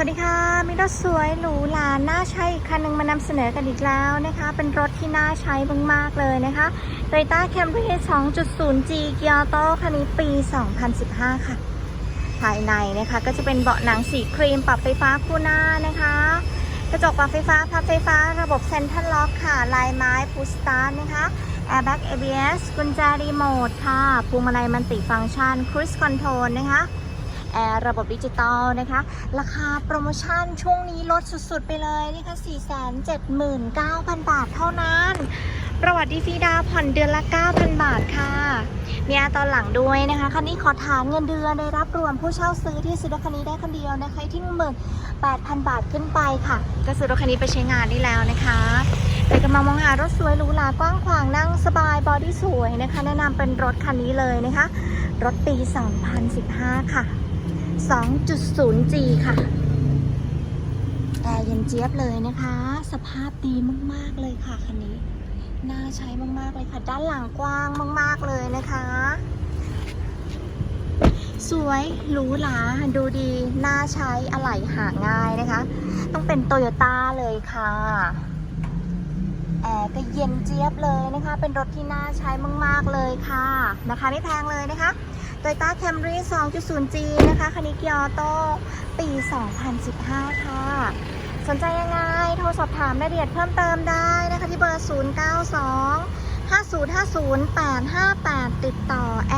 สวัสดีค่ะ มีรถสวยหรูหราน่าใช้อีกคันหนึ่งมานำเสนอกันอีกแล้วนะคะ เป็นรถที่น่าใช้มากๆเลยนะคะ Toyota Camry 2.0G Gear Auto คันนี้ปี 2015 ค่ะ ภายในนะคะก็จะเป็นเบาะหนังสีครีมปรับไฟฟ้าคู่หน้านะคะ กระจกปรับไฟฟ้าพับไฟฟ้าระบบเซ็นทรัลล็อกค่ะ ลายไม้พุสตาร์นะคะ Airbag ABS กุญแจรีโมทค่ะพวงมาลัยมันติฟังก์ชัน Cruise Control นะคะ แอร์ระบบดิจิตอลนะคะ ราคาโปรโมชั่นช่วงนี้ลดสุดๆไปเลยนะคะ479,000 บาทเท่านั้น ประวัติดีฟรีดาวผ่อนเดือนละ 9,000 บาทค่ะ มีอาตอนหลังด้วยนะคะ คันนี้ขอฐานเงินเดือนได้รับรวมผู้เช่าซื้อที่ซื้อรถคันนี้ได้คนเดียวนะคะที่18,000 บาทขึ้นไปค่ะ ก็ซื้อรถคันนี้ไปใช้งานได้แล้วนะคะใครกำลังมองหารถสวยหรูหรากว้างขวางนั่งสบายบอดี้สวยนะคะ แนะนำเป็นรถคันนี้เลยนะคะ รถปี 2015 ค่ะ 2.0G ค่ะแอร์เย็นเจี๊ยบเลยนะคะ สภาพดีมากๆเลยค่ะคันนี้ น่าใช้มากๆเลยค่ะ ด้านหลังกว้างมาก ๆเลยนะคะ สวยหรูหราดูดี น่าใช้อะไหล่หาง่ายนะคะ ต้องเป็นโตโยต้าเลยค่ะแอร์ก็เย็นเจี๊ยบเลยนะคะ เป็นรถที่น่าใช้มาก ๆ เลยค่ะ นะคะไม่แพงเลยนะคะ Toyota Camry 2.0G นะคะคันนี้เกียร์ออโต้ปี 2015 ค่ะ สนใจยังไง โทรสอบถามรายละเอียดเพิ่มเติมได้นะคะที่เบอร์ 092 5050 858 ติดต่อแอมค่ะ